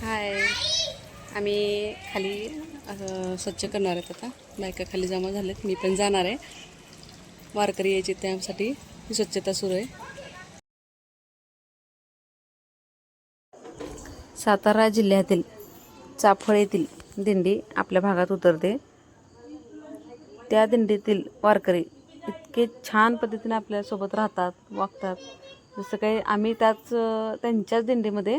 हाय. आम्ही खाली स्वच्छ करणार आहेत आता. बायका खाली जमा झाल्यात. मी पण जाणार आहे. वारकरी यायचे त्यासाठी. ही स्वच्छता सुरू आहे. सातारा जिल्ह्यातील चाफळ येथील दिंडी आपल्या भागात उतरते. त्या दिंडीतील वारकरी इतके छान पद्धतीने आपल्यासोबत राहतात वागतात. जसं काही आम्ही त्याच त्यांच्याच दिंडीमध्ये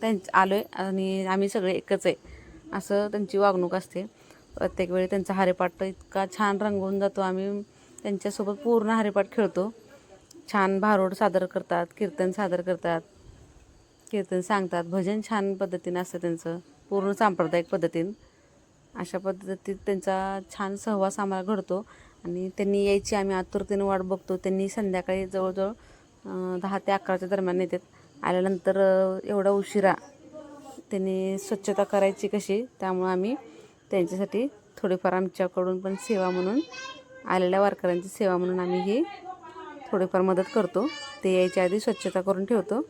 त्यांचं आलो आहे आणि आम्ही सगळे एकच आहे. असं त्यांची वागणूक असते. प्रत्येक वेळी त्यांचा हरिपाठ इतका छान रंगवून जातो. आम्ही त्यांच्यासोबत पूर्ण हरिपाठ खेळतो. छान भारूड सादर करतात कीर्तन सादर करतात. कीर्तन सांगतात. भजन छान पद्धतीनं असतं त्यांचं. पूर्ण सांप्रदायिक पद्धतीनं. अशा पद्धतीत त्यांचा छान सहवास आम्हाला घडतो. आणि त्यांनी यायची आम्ही आतुरतेने वाट बघतो. त्यांनी संध्याकाळी जवळजवळ दहा ते अकराच्या दरम्यान येतात. आल्यानंतर एवढा उशिरा त्यांनी स्वच्छता करायची कशी त्यामुळं आम्ही त्यांच्यासाठी थोडीफार आमच्याकडून पण सेवा म्हणून आलेल्या वारकऱ्यांची सेवा म्हणून आम्ही ही थोडीफार मदत करतो. ते यायच्या आधी स्वच्छता करून ठेवतो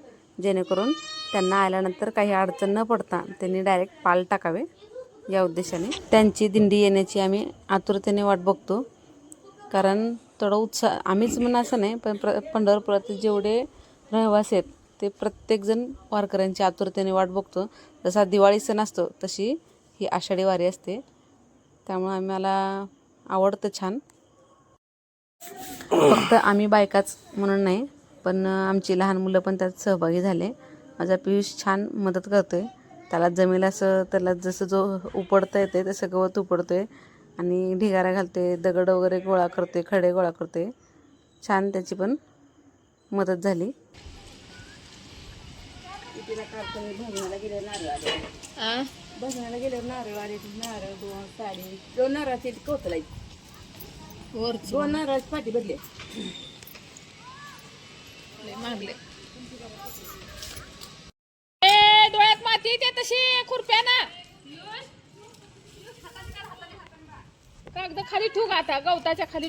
जेणेकरून त्यांना आल्यानंतर काही अडचण न पडता त्यांनी डायरेक्ट पाल टाकावे या उद्देशाने. त्यांची दिंडी येण्याची आम्ही आतुरतेने वाट बघतो. कारण थोडा उत्साह आम्हीच म्हणून असं नाही पण प्र पंढरपुरात जेवढे रहिवासी आहेत ते प्रत्येकजण वारकऱ्यांची आतुरतेने वाट बघतो. जसा दिवाळी सण असतो तशी ही आषाढी वारी असते. त्यामुळं आम्हाला आवडतं छान. फक्त आम्ही बायकाच म्हणून नाही पण आमची लहान मुलं पण त्यात सहभागी झाले. माझा पियुष छान मदत करतोय. त्याला जमेल असं त्याला जसं जो उपडता येते तसं गवत उपडतोय. आणि ढिगारा घालते दगड वगैरे गोळा करते खडे गोळा करते छान त्याची पण मदत झाली. गेल्यावर नारळ आले नारळ दोन साडी दोन नारळाची कोतलाई दोन नारळाची पाठी बदले मागले. ए डोळ्यात माती येते तशी खुरप्या ना कागद खाली ठू आता गवताच्या खाली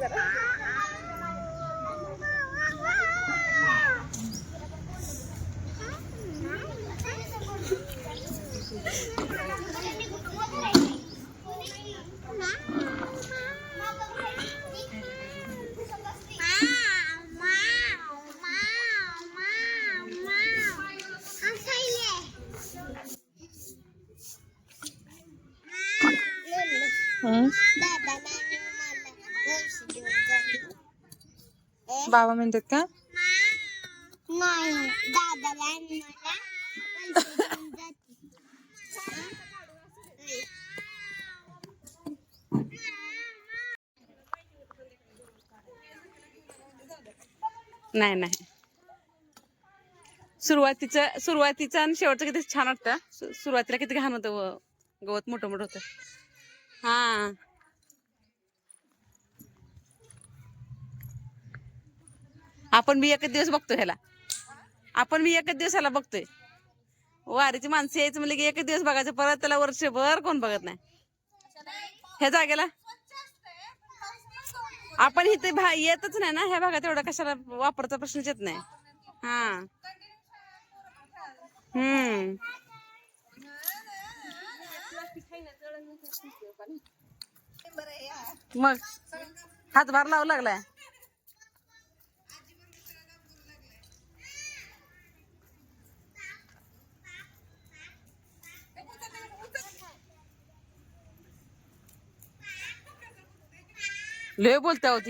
జరా Huh? बाबा म्हणतात का? नाही दादाला आणि मला पैसे देऊन जाते. नाही नाही. सुरुवातीचं सुरुवातीचं आणि शेवटचं किती छान वाटतं. सु- सुरुवातीला किती घाण होतं व गवत मोठं मोठं होतं. हा. आपण मी एकच दिवस बघतो ह्याला. आपण मी एकच दिवसाला बघतोय. वारीची माणसं यायचं म्हणलं की एकच दिवस बघायचं परत त्याला वर्षभर कोण बघत नाही. ह्या जागेला. आपण इथे भा येतच नाही ना ह्या भागात एवढा कशाला वापरचा प्रश्नच येत नाही. हा. हम्म. मग हातभार लावू लागलाय. लय बोलता होती